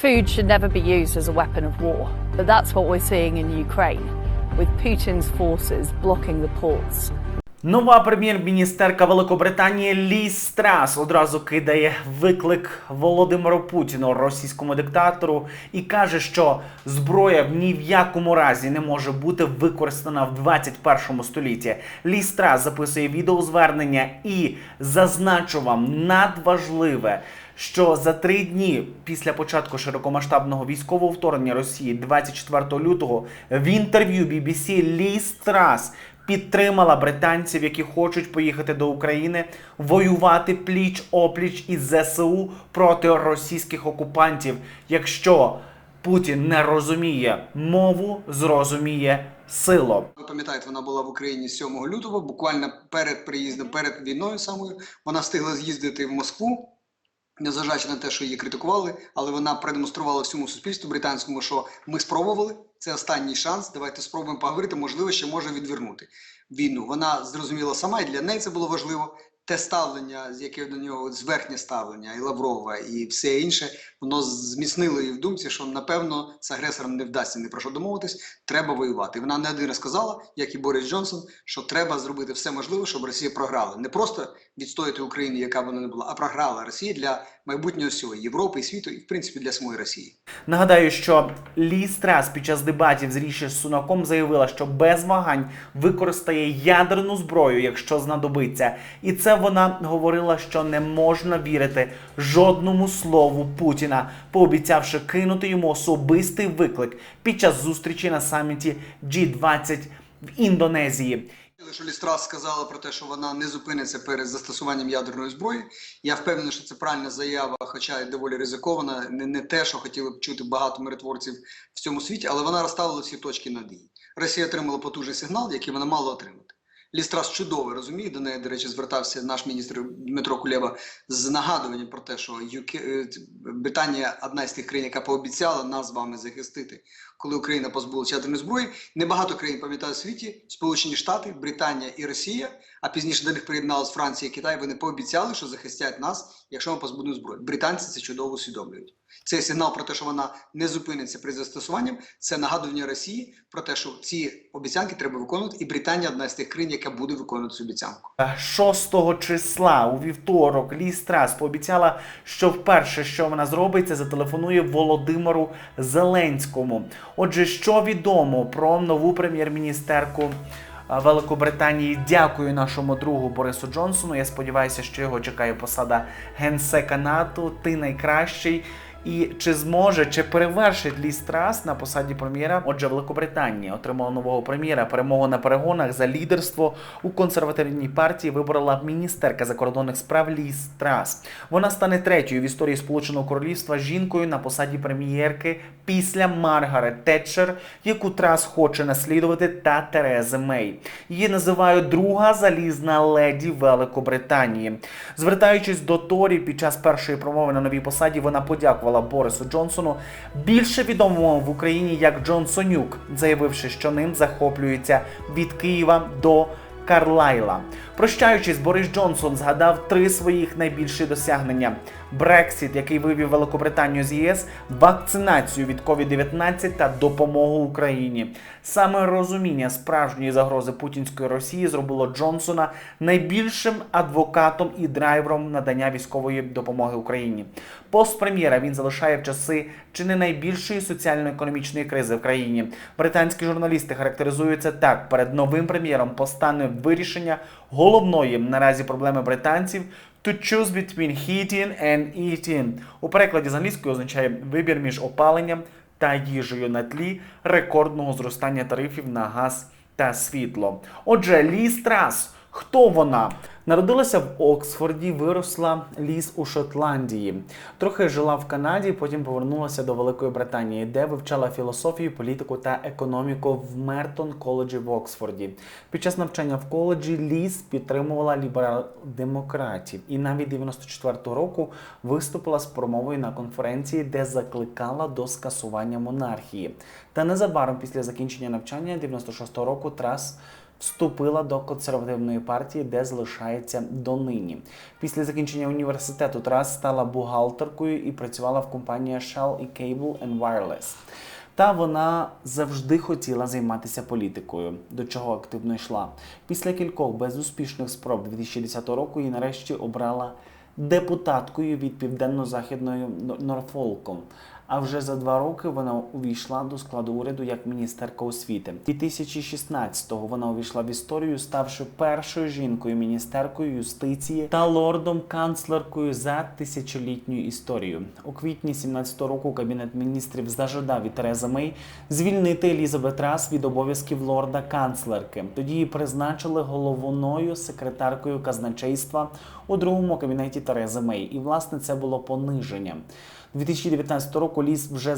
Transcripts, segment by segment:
Food should never be used as a weapon of war, but that's what we're seeing in Ukraine, with Putin's forces blocking the ports. Нова прем'єр-міністерка Великобританії Лі Страс одразу кидає виклик Володимиру Путіну, російському диктатору, і каже, що зброя в ні в якому разі не може бути використана в 21 столітті. Лі Страс записує відеозвернення і зазначу вам надважливе. Що за три дні після початку широкомасштабного військового вторгнення Росії 24 лютого в інтерв'ю BBC Лі Страс підтримала британців, які хочуть поїхати до України воювати пліч опліч із ЗСУ проти російських окупантів. Якщо Путін не розуміє мову, зрозуміє силу. Ви пам'ятаєте, вона була в Україні 7 лютого, буквально перед приїздом, перед війною самою. Вона встигла з'їздити в Москву, незважаючи на те, що її критикували, але вона продемонструвала всьому суспільству британському, що ми спробували. Це останній шанс. Давайте спробуємо поговорити. Можливо, ще може відвернути війну. Вона зрозуміла сама, і для неї це було важливо. Те ставлення, з яке до нього зверхнє ставлення, і Лаврова, і все інше, воно зміцнило її в думці, що напевно з агресором не вдасться ні про що домовитись, треба воювати. І вона не один раз сказала, як і Борис Джонсон, що треба зробити все можливе, щоб Росія програла. Не просто відстояти Україну, яка вона не була, а програла Росія для майбутнього всього Європи і світу, і в принципі для самої Росії. Нагадаю, що Лі Страс під час дебатів з Ріші Сунаком заявила, що без вагань використає ядерну зброю, якщо знадобиться. І це вона говорила, що не можна вірити жодному слову Путіна, пообіцявши кинути йому особистий виклик під час зустрічі на саміті G20 в Індонезії. Що Лістрас сказала про те, що вона не зупиниться перед застосуванням ядерної зброї. Я впевнений, що це правильна заява, хоча й доволі ризикована. Не, не те, що хотіли б чути багато миротворців в цьому світі, але вона розставила всі точки над «і». Росія отримала потужний сигнал, який вона мала отримати. Лістрас чудово розуміє. До неї, до речі, звертався наш міністр Дмитро Кулєва з нагадуванням про те, що е, Британія одна з тих країн, яка пообіцяла нас з вами захистити, коли Україна позбулася ядерної зброї. Небагато країн пам'ятають у світі, Сполучені Штати, Британія і Росія. А пізніше до них приєдналась Франція і Китай. Вони пообіцяли, що захистять нас, якщо ми позбудемо зброї. Британці це чудово усвідомлюють. Цей сигнал про те, що вона не зупиниться при застосуванні, це нагадування Росії про те, що ці обіцянки треба виконувати, і Британія одна з тих країн, яка буде виконувати цю обіцянку. 6 числа у вівторок Лі Страс пообіцяла, що вперше, що вона зробить, це зателефонує Володимиру Зеленському. Отже, що відомо про нову прем'єр-міністерку Великобританії? Дякую нашому другу Борису Джонсону. Я сподіваюся, що його чекає посада генсека НАТО. Ти найкращий. І чи зможе, чи перевершить Лі Страс на посаді прем'єра? Отже, Великобританія отримала нового прем'єра. Перемогу на перегонах за лідерство у консервативній партії вибрала міністерка закордонних справ Лі Страс. Вона стане третьою в історії Сполученого Королівства жінкою на посаді прем'єрки після Маргарет Тетчер, яку Трас хоче наслідувати, та Терези Мей. Її називають друга залізна леді Великобританії. Звертаючись до Торі під час першої промови на новій посаді, вона подякувала Борису Джонсону, більше відомому в Україні як Джонсонюк, заявивши, що ним захоплюється від Києва до Карлайла. Прощаючись, Борис Джонсон згадав три своїх найбільші досягнення: Брексіт, який вивів Великобританію з ЄС, вакцинацію від COVID-19 та допомогу Україні. Саме розуміння справжньої загрози путінської Росії зробило Джонсона найбільшим адвокатом і драйвером надання військової допомоги Україні. Пост прем'єра він залишає в часи чи не найбільшої соціально-економічної кризи в країні. Британські журналісти характеризуються так: перед новим прем'єром постане вирішення головної наразі проблеми британців to choose between heating and eating. У перекладі з англійської означає вибір між опаленням та їжею на тлі рекордного зростання тарифів на газ та світло. Отже, Лі Страс. Хто вона? Народилася в Оксфорді, виросла ліс у Шотландії. Трохи жила в Канаді, потім повернулася до Великої Британії, де вивчала філософію, політику та економіку в Мертон коледжі в Оксфорді. Під час навчання в коледжі Ліс підтримувала ліберал-демократів і навіть 94-го року виступила з промовою на конференції, де закликала до скасування монархії. Та незабаром після закінчення навчання 96-го року Трас вступила до консервативної партії, де залишається донині. Після закінчення університету Трас стала бухгалтеркою і працювала в компанії Shell і Cable and Wireless. Та вона завжди хотіла займатися політикою, до чого активно йшла. Після кількох безуспішних спроб 2010 року її нарешті обрала депутаткою від південно-західної Нор- Норфолку. А вже за два роки вона увійшла до складу уряду як міністерка освіти. 2016-го вона увійшла в історію, ставши першою жінкою міністеркою юстиції та лордом канцлеркою за тисячолітню історію. У квітні 17-го року кабінет міністрів зажадав від Терези Мей звільнити Елізабет Рас від обов'язків лорда канцлерки. Тоді її призначили головною секретаркою казначейства у другому кабінеті Терези Мей. І власне це було пониження. 2019 року Ліс вже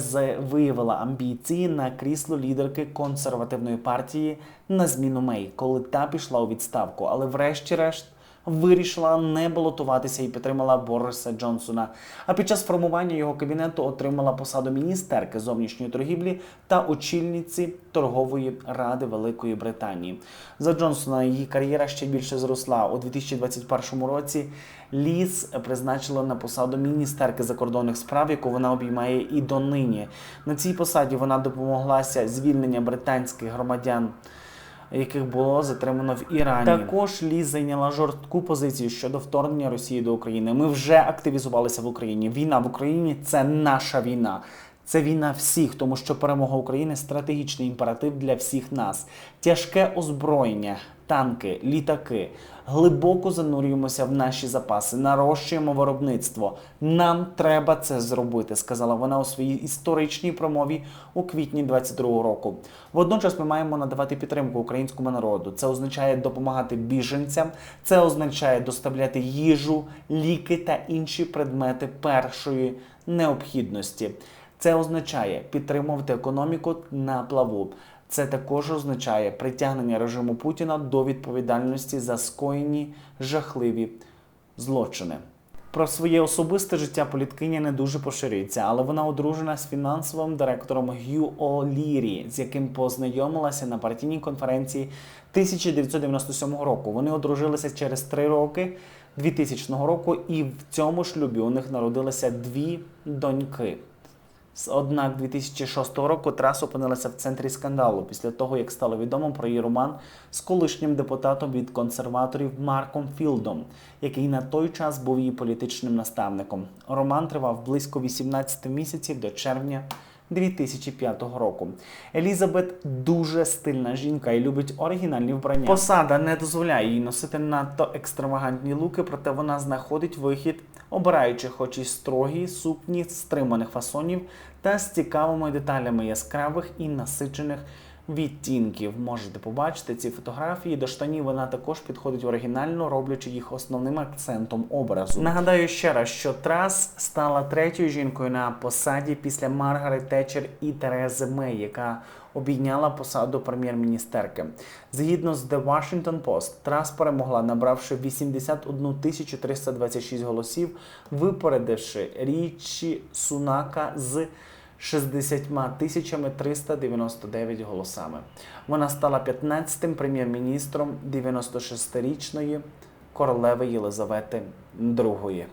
виявила амбіції на крісло лідерки консервативної партії на зміну Мей, коли та пішла у відставку, але врешті-решт вирішила не балотуватися і підтримала Бориса Джонсона. А під час формування його кабінету отримала посаду міністерки зовнішньої торгівлі та очільниці торгової ради Великої Британії. За Джонсона її кар'єра ще більше зросла у 2021 році. Ліс призначила на посаду міністерки закордонних справ, яку вона обіймає і донині. На цій посаді вона допомоглася звільнення британських громадян яких було затримано в Ірані. Також Лі зайняла жорстку позицію щодо вторгнення Росії до України. Ми вже активізувалися в Україні. Війна в Україні це наша війна. Це війна всіх, тому що перемога України стратегічний імператив для всіх нас. Тяжке озброєння, танки, літаки. Глибоко занурюємося в наші запаси, нарощуємо виробництво. Нам треба це зробити, сказала вона у своїй історичній промові у квітні 22 року. Водночас ми маємо надавати підтримку українському народу. Це означає допомагати біженцям, це означає доставляти їжу, ліки та інші предмети першої необхідності. Це означає підтримувати економіку на плаву. Це також означає притягнення режиму Путіна до відповідальності за скоєні жахливі злочини. Про своє особисте життя політкиня не дуже поширюється, але вона одружена з фінансовим директором Г'ю Олірі, з яким познайомилася на партійній конференції 1997 року. Вони одружилися через три роки 2000 року, і в цьому шлюбі у них народилися дві доньки. Однак 2006 року Трас опинилася в центрі скандалу після того, як стало відомо про її роман з колишнім депутатом від консерваторів Марком Філдом, який на той час був її політичним наставником. Роман тривав близько 18 місяців до червня 2005 року. Елізабет дуже стильна жінка і любить оригінальні вбрання. Посада не дозволяє їй носити надто екстравагантні луки, проте вона знаходить вихід, обираючи хоч і строгі сукні стриманих фасонів та з цікавими деталями яскравих і насичених відтінків. Можете побачити ці фотографії. До штанів вона також підходить оригінально, роблячи їх основним акцентом образу. Нагадаю ще раз, що Трас стала третьою жінкою на посаді після Маргарет Тетчер і Терези Мей, яка обійняла посаду прем'єр-міністерки. Згідно з The Washington Post, Трас перемогла, набравши 81 тисячу 326 голосів, випередивши Річі Сунака з 60 тисячами 399 голосами. Вона стала 15-тим прем'єр-міністром 96-річної королеви Єлизавети II.